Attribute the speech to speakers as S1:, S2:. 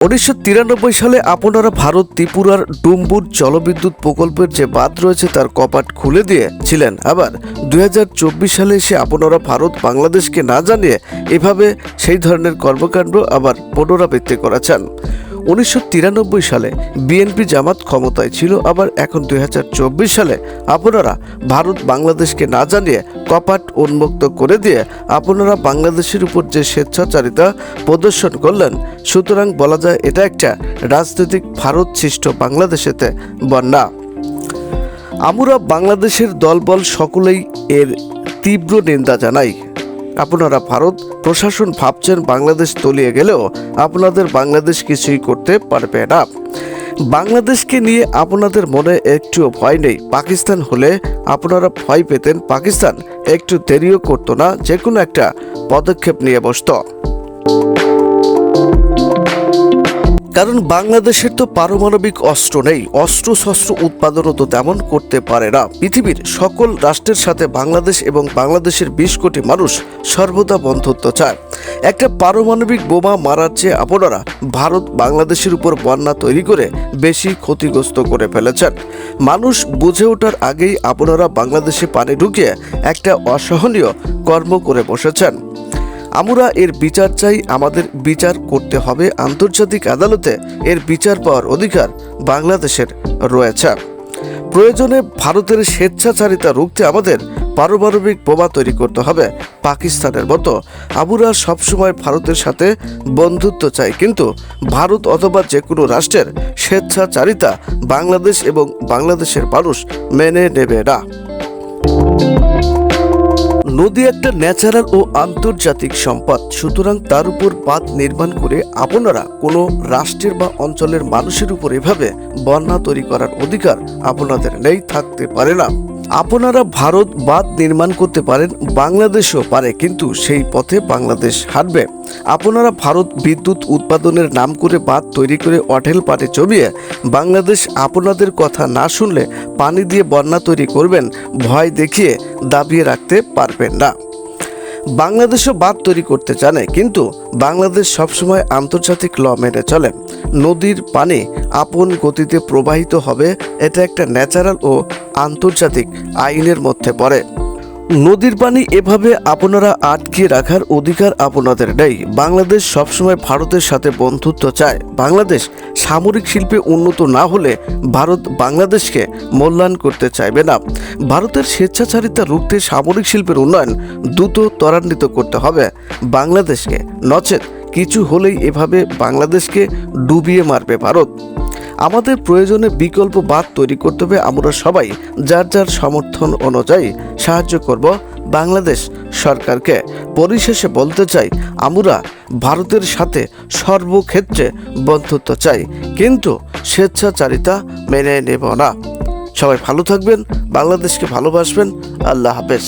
S1: উনিশশো তিরানব্বই সালে আপনারা ভারত ত্রিপুরার ডুম্বুর জলবিদ্যুৎ প্রকল্পের যে বাঁধ রয়েছে তার কপাট খুলে দিয়েছিলেন। আবার দু হাজার চব্বিশ সালে এসে আপনারা ভারত বাংলাদেশকে না জানিয়ে এভাবে সেই ধরনের কর্মকাণ্ড আবার পুনরাবৃত্তি করেছেন। উনিশশো তিরানব্বই সালে বিএনপি জামাত ক্ষমতায় ছিল, আবার এখন দুই হাজার চব্বিশ সালে আপনারা ভারত বাংলাদেশকে না জানিয়ে কপাট উন্মুক্ত করে দিয়ে আপনারা বাংলাদেশের উপর যে স্বেচ্ছাচারিতা প্রদর্শন করলেন, সুতরাং বলা যায় এটা একটা রাজনৈতিক ভারত সৃষ্ট বাংলাদেশেতে বন্যা। আমরা বাংলাদেশের দলবল সকলেই এর তীব্র নিন্দা জানাই। আপনারা ভারত প্রশাসন ভাবছেন বাংলাদেশ তলিয়ে গেলেও আপনাদের বাংলাদেশ কিছুই করতে পারবে না। বাংলাদেশকে নিয়ে আপনাদের মনে একটুও ভয় নেই। পাকিস্তান হলে আপনারা ভয় পেতেন পাকিস্তান। একটু দেরিও করতো না যে কোনো একটা পদক্ষেপ নিয়ে বসত। কারণ বাংলাদেশের তো পারমাণবিক অস্ত্র নেই অস্ত্র শস্ত্র উৎপাদনও তো তেমন করতে পারে না। পৃথিবীর সকল রাষ্ট্রের সাথে বাংলাদেশ এবং বাংলাদেশের বিশ কোটি মানুষ সর্বদা বন্ধুত্ব চায়। একটা পারমাণবিক বোমা মারার চেয়ে আপনারা। ভারত বাংলাদেশের উপর বন্যা তৈরি করে বেশি ক্ষতিগ্রস্ত করে ফেলেছেন। মানুষ বুঝে ওঠার আগেই আপনারা বাংলাদেশে পানি ঢুকিয়ে একটা অসহনীয় কর্ম করে বসেছেন। আমরা এর বিচার চাই, আমাদের বিচার করতে হবে। আন্তর্জাতিক আদালতে এর বিচার পাওয়ার অধিকার বাংলাদেশের রয়েছে। প্রয়োজনে ভারতের স্বেচ্ছাচারিতা রুখতে আমাদের পারমাণবিক বোমা তৈরি করতে হবে, পাকিস্তানের মতো। আবুরা সবসময় ভারতের সাথে বন্ধুত্ব চাই, কিন্তু ভারত অথবা যে কোনো রাষ্ট্রের স্বেচ্ছাচারিতা বাংলাদেশ এবং বাংলাদেশের মানুষ মেনে নেবে না। নদী একটা ন্যাচারাল ও আন্তর্জাতিক সম্পদ। সুতরাং তার উপর বাঁধ নির্মাণ করে আপনারা কোনো রাষ্ট্রের বা অঞ্চলের মানুষের উপর এভাবে বন্যা তৈরি করার অধিকার আপনাদের নেই, থাকতে পারে না। আপনারা ভারত বাঁধ নির্মাণ করতে পারেন, বাংলাদেশও পারে, কিন্তু সেই পথে বাংলাদেশ হাঁটবে। আপনারা ভারত বিদ্যুৎ উৎপাদনের নাম করে বাঁধ তৈরি করে অঠেল পাটে চবিয়ে বাংলাদেশ আপনাদের কথা না শুনলে পানি দিয়ে বন্যা তৈরি করবেন, ভয় দেখিয়ে দাবিয়ে রাখতে পারবেন না। বাংলাদেশও বাঁধ তৈরি করতে জানে, কিন্তু বাংলাদেশ সবসময় আন্তর্জাতিক ল মেনে চলে। নদীর পানি আপন গতিতে প্রবাহিত হবে, এটা একটা ন্যাচারাল ও আন্তর্জাতিক আইনের মধ্যে পড়ে। নদীর পানি এভাবে আপনারা আটকে রাখার অধিকার আপনাদের নেই। বাংলাদেশ সবসময় ভারতের সাথে বন্ধুত্ব চায়। বাংলাদেশ সামরিক শিল্পে উন্নত না হলে ভারত বাংলাদেশকে মূল্যায়ন করতে চাইবে না। ভারতের স্বেচ্ছাচারিতা রুখতে সামরিক শিল্পের উন্নয়ন দ্রুত ত্বরান্বিত করতে হবে। বাংলাদেশকে নচেত কিছু হলেই এভাবে বাংলাদেশকে ডুবিয়ে মারবে ভারত। আমাদের প্রয়োজনে বিকল্প বাদ তৈরি করতে হবে আমরা সবাই, যার যার সমর্থন অনুযায়ী সাহায্য করব বাংলাদেশ সরকারকে। পরিশেষে বলতে চাই, আমরা ভারতের সাথে সর্বক্ষেত্রে বন্ধুত্ব চাই, কিন্তু স্বেচ্ছাচারিতা মেনে নেব না। সবাই ভালো থাকবেন, বাংলাদেশকে ভালোবাসবেন, আল্লাহ হাফেজ।